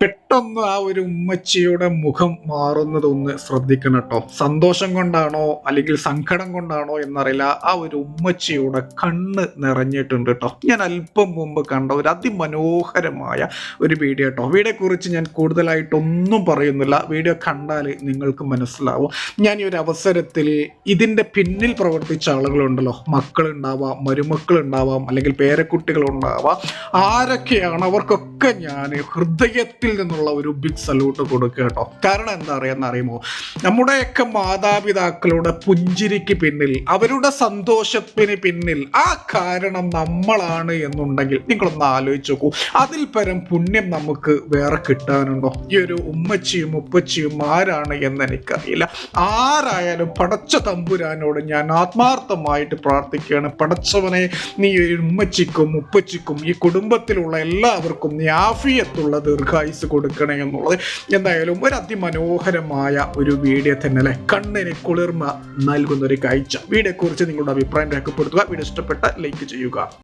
പെട്ടെന്ന് ആ ഒരു ഉമ്മച്ചിയുടെ മുഖം മാറുന്നതൊന്ന് ശ്രദ്ധിക്കണം കേട്ടോ. സന്തോഷം കൊണ്ടാണോ അല്ലെങ്കിൽ സങ്കടം കൊണ്ടാണോ എന്നറിയില്ല. ആ ഒരു ഉമ്മച്ചിയുടെ കണ്ണ് നിറഞ്ഞിട്ടുണ്ട് കേട്ടോ. ഞാൻ അല്പം മുമ്പ് കണ്ട ഒരു അതിമനോഹരമായ ഒരു വീഡിയോ കേട്ടോ. വീഡിയോ കുറിച്ച് ഞാൻ കൂടുതലായിട്ടൊന്നും പറയുന്നില്ല. വീഡിയോ കണ്ടാൽ നിങ്ങൾക്ക് മനസ്സിലാവും. ഞാൻ ഈ ഒരു അവസരത്തിൽ ഇതിന്റെ പിന്നിൽ പ്രവർത്തിച്ച ആളുകളുണ്ടല്ലോ. മക്കളുണ്ടാവാം മരുമക്കളുണ്ടാവാം അല്ലെങ്കിൽ പേരക്കുട്ടികളുണ്ടാവാം. ആരൊക്കെയാണ് അവർക്കൊക്കെ ഞാൻ ഹൃദയത്തിൽ നിന്നുള്ള ഒരു ബിഗ് സല്യൂട്ട് കൊടുക്കുക കേട്ടോ. കാരണം എന്താ അറിയാന്ന് അറിയുമോ? നമ്മുടെയൊക്കെ മാതാപിതാക്കളുടെ പുഞ്ചിരിക്ക് പിന്നിൽ അവരുടെ സന്തോഷത്തിന് പിന്നിൽ ആ കാരണം നമ്മളാണ് എന്നുണ്ടെങ്കിൽ നിങ്ങളൊന്ന് ആലോചിച്ച് നോക്കൂ. അതിൽ പരം പുണ്യം നമുക്ക് വേറെ കിട്ടാനുണ്ടോ? ഈ ഒരു ഉമ്മച്ചിയും ഉപ്പച്ചിയും ആരാണ് എന്ന് എനിക്കറിയില്ല. ആരായാലും പടച്ച തമ്പുരാനോട് ഞാൻ ആത്മാർത്ഥമായിട്ട് പ്രാർത്ഥിക്കുകയാണ്. പടച്ചവനെ നീ ഉമ്മച്ചിക്കും ഉപ്പച്ചിക്കും ഈ കുടുംബത്തിലുള്ള എല്ലാവർക്കും നീ ആഫിയത്തുള്ള ദീർഘായുസ് കൊടുക്കണേ എന്നുള്ളത് എന്തായാലും ഒരു അതിമനോഹരമായ ഒരു വീഡിയോ തന്നെ അല്ലെ? കണ്ണിന് കുളിർമ നൽകുന്ന ഒരു കാഴ്ച. വീഡിയോ കുറിച്ച് നിങ്ങളുടെ അഭിപ്രായം രേഖപ്പെടുത്തുക. വീഡിയോ ഇഷ്ടപ്പെട്ട ലൈക്ക് ചെയ്യുക.